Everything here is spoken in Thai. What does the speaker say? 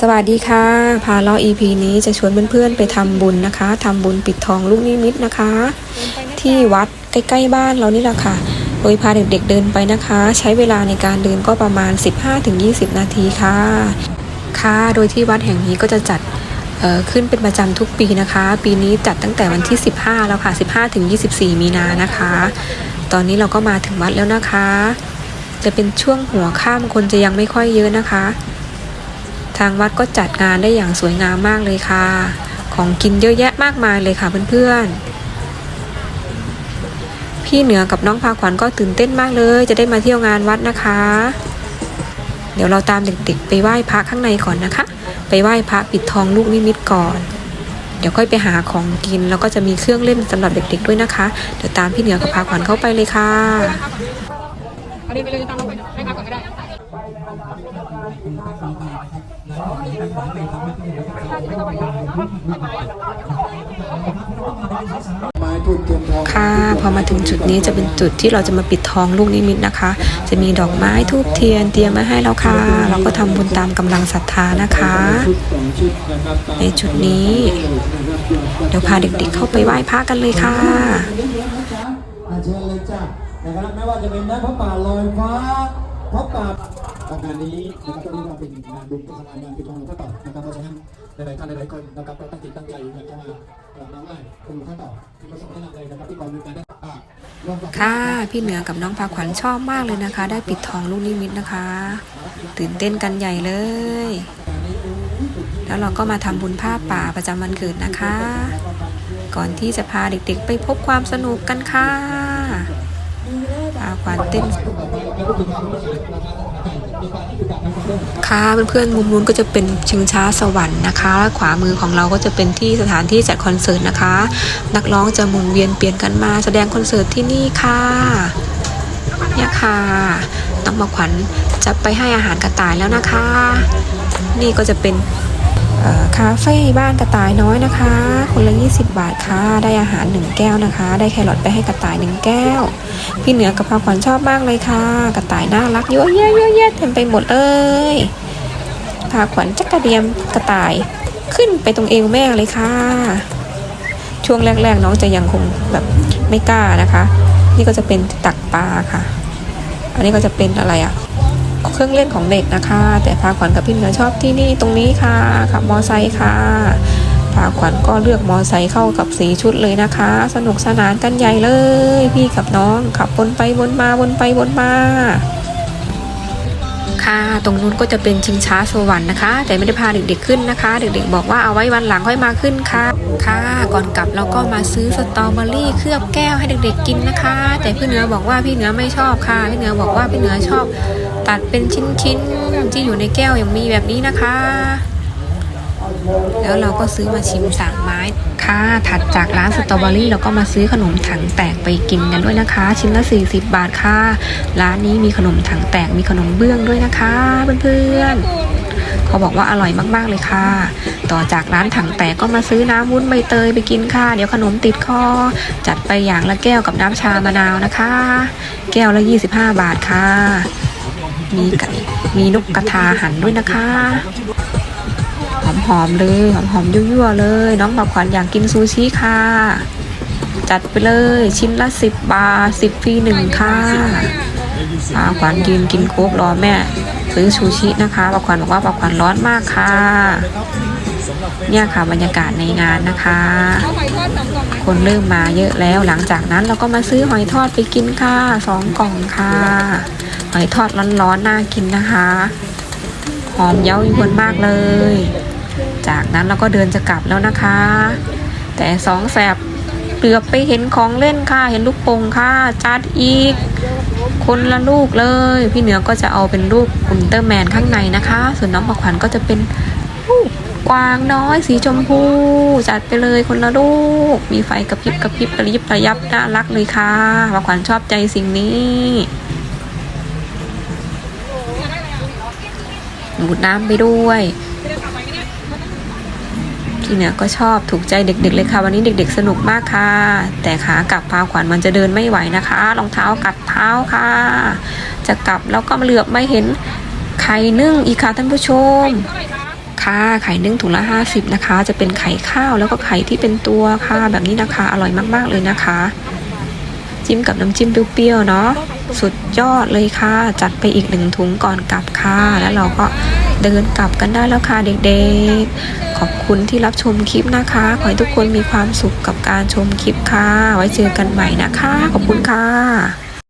สวัสดีค่ะ พาเรา EP นี้จะชวนเพื่อนๆไปทำบุญนะคะทำบุญปิดทองลูกนิมิตนะคะ ที่วัดใกล้ๆบ้านเรานี่แหละค่ะ โดยพาเด็กๆเดินไปนะคะ ใช้เวลาในการเดินก็ประมาณ 15-20 นาทีค่ะ ค่ะ โดยที่วัดแห่งนี้ก็จะจัดเอ่อขึ้นเป็นประจำทุกปีนะคะ ปีนี้จัดตั้งแต่วันที่ 15 แล้วค่ะ 15ถึง24 มีนานะคะ ตอนนี้เราก็มาถึงวัดแล้วนะคะ จะเป็นช่วงหัวค่ำคนจะยังไม่ค่อยเยอะนะคะ ทางวัดก็จัดงานได้อย่างสวยงามมากเลยค่ะ ของกินเยอะแยะมากมายเลยค่ะเพื่อนๆ พี่เหนือกับน้องพาขวัญก็ตื่นเต้นมากเลย จะได้มาเที่ยวงานวัดนะคะ เดี๋ยวเราตามเด็กๆ ไปไหว้พระข้างในก่อนนะคะ ไปไหว้พระปิดทองลูกนิมิตก่อน เดี๋ยวค่อยไปหาของกินแล้วก็จะมีเครื่องเล่นสำหรับเด็ก ๆด้วยนะคะ เดี๋ยวตามพี่เหนือกับพาขวัญเข้าไปเลยค่ะอันนี้ไปเลยตามลงไปให้พักก่อนก็ได้ ไม้ทูบเทียนทอง ค่ะ พอมาถึงจุดนี้จะเป็นจุดที่เราจะมาปิดทองลูกนิมิตนะคะ จะมีดอกไม้ทูบเทียนเตรียมมาให้แล้วค่ะ เราก็ทำบุญตามกำลังศรัทธานะคะ ในจุดนี้ เดี๋ยวพาเด็กๆเข้าไปไหว้พระกันเลยค่ะอาเชิญเลยจ้ะนะครับไม่ว่าจะเป็นน้ำพระป่าลอยฟ้าพระป่า งานนี้นะครับก็เรียกว่าเป็นงานบุญเทศบาลงานปิดทองหลวงพ่อต่อนะครับเพราะฉะนั้นหลายๆท่านหลายๆคนนะครับก็ตั้งจิตตั้งใจอยากจะมากราบน้ำไหว้คุณหลวงพ่อต่อที่ประสบแนะนำเลยนะครับที่กองมีการได้อ่าร่วมกับค่ะพี่เหนือกับน้องพาขวัญชอบมากเลยนะคะ ได้ปิดทองลูกนิมิตนะคะ ตื่นเต้นกันใหญ่เลย แล้วเราก็มาทำบุญผ้าป่าประจำวันเกิดนะคะ ก่อนที่จะพาเด็กๆ ไปพบความสนุกกันค่ะพาขวัญเต้น ค่ะเพื่อนๆมุมนู้นก็จะเป็นชิงช้าสวรรค์นะคะ ขวามือของเราก็จะเป็นที่สถานที่จัดคอนเสิร์ตนะคะ นักร้องจะหมุนเวียนเปลี่ยนกันมาแสดงคอนเสิร์ตที่นี่ค่ะเนี่ยค่ะน้องมาขวัญจะไปให้อาหารกระต่ายแล้วนะคะ นี่ก็จะเป็น คาเฟ่บ้านกระต่ายน้อยนะคะ คนละ 20 บาทค่ะ ได้อาหาร 1 แก้วนะคะ ได้แครอทไปให้กระต่าย 1 แก้ว พี่เหนือกับพาขวัญชอบมากเลยค่ะ กระต่ายน่ารักเยอะแยะเยอะแยะเต็มไปหมดเลยพาขวัญจักกระเดียมกระต่ายขึ้นไปตรงเอวแม่เลยค่ะ ช่วงแรกๆน้องจะยังคงแบบไม่กล้านะคะ นี่ก็จะเป็นตักปลาค่ะ อันนี้ก็จะเป็นอะไรอะ เครื่องเล่นของเด็กนะคะ แต่พาขวัญกับพี่เหนือชอบที่นี่ตรงนี้ค่ะขับมอไซค์ค่ะพาขวัญก็เลือกมอไซค์เข้ากับสีชุดเลยนะคะ สนุกสนานกันใหญ่เลย พี่กับน้องขับวนไปวนมาวนไปวนมา ค่ะ ตรงนู้นก็จะเป็นชิงช้าสวรรค์นะคะ แต่ไม่ได้พาเด็กๆขึ้นนะคะ เด็กๆบอกว่าเอาไว้วันหลังค่อยมาขึ้นค่ะ ค่ะ ก่อนกลับเราก็มาซื้อสตรอเบอรี่เคลือบแก้วให้เด็กๆกินนะคะ แต่พี่เหนือบอกว่าพี่เหนือไม่ชอบค่ะ พี่เหนือบอกว่าพี่เหนือชอบ ตัดเป็นชิ้นๆที่อยู่ในแก้วอย่างมีแบบนี้นะคะ แล้วเราก็ซื้อมาชิมสามไม้ ค่ะ ถัดจากร้านสตรอเบอรี่เราก็มาซื้อขนมถังแตกไปกินกันด้วยนะคะ ชิ้นละ 40 บาทค่ะ ร้านนี้มีขนมถังแตกมีขนมเบื้องด้วยนะคะเพื่อนๆเขาบอกว่าอร่อยมากๆเลยค่ะ ต่อจากร้านถังแตกก็มาซื้อน้ำวุ้นใบเตยไปกินค่ะ เดี๋ยวขนมติดคอ จัดไปอย่างละแก้วกับน้ำชามะนาวนะคะ แก้วละ 25 บาทค่ะ มีไก่มีนกกระทาหันด้วยนะคะ อมๆเลยหอมๆยั่วๆเลย น้องบักขวัญอยากกินซูชิค่ะ จัดไปเลยชิ้นละสิบบาทสิบฟรีหนึ่งค่ะปาขวัญยืนกินโค้กรอแม่ ซื้อซูชินะคะปาขวัญบอกว่าปาขวัญร้อนมากค่ะ เนี่ยค่ะบรรยากาศในงานนะคะเอาหอยทอดสองกล่องนะคนเริ่มมาเยอะแล้วหลังจากนั้นเราก็มาซื้อหอยทอดไปกินค่ะสองกล่องค่ะหอยทอดร้อนๆน่ากินนะคะ หอมเย้ายวนมากเลย จากนั้นเราก็เดินจะกลับแล้วนะคะ แต่สองแสบเหลือบไปเห็นของเล่นค่ะเห็นลูกโป่งค่ะจัดอีก คนละลูกเลย พี่เหนือก็จะเอาเป็นรูปอุลตร้าแมนข้างในนะคะ ส่วนน้องประขวัญก็จะเป็นลูกกวางน้อยสีชมพู จัดไปเลยคนละลูก มีไฟกระพริบกระพริบกระยิบกระยับน่ารักเลยค่ะประขวัญชอบใจสิ่งนี้ดูดน้ำไปด้วย พี่เหนือก็ชอบถูกใจเด็ก ๆ เลยค่ะ วันนี้เด็ก ๆ สนุกมากค่ะ แต่ขากลับพาขวัญมันจะเดินไม่ไหวนะคะรองเท้ากัดเท้าค่ะ จะกลับแล้วก็เหลือบไม่เห็นไข่นึ่งอีกค่ะท่านผู้ชมคะค่ะไข่นึ่งถุงละ 50 นะคะ จะเป็นไข่ข้าวแล้วก็ไข่ที่เป็นตัวค่ะ แบบนี้นะคะ อร่อยมากๆเลยนะคะ จิ้มกับน้ำจิ้มเปรี้ยวๆเนาะสุดยอดเลยค่ะ จัดไปอีกหนึ่งถุงก่อนกลับค่ะ แล้วเราก็เดินกลับกันได้แล้วค่ะเด็กๆ ขอบคุณที่รับชมคลิปนะคะ ขอให้ทุกคนมีความสุขกับการชมคลิปค่ะ ไว้เจอกันใหม่นะคะ ขอบคุณค่ะ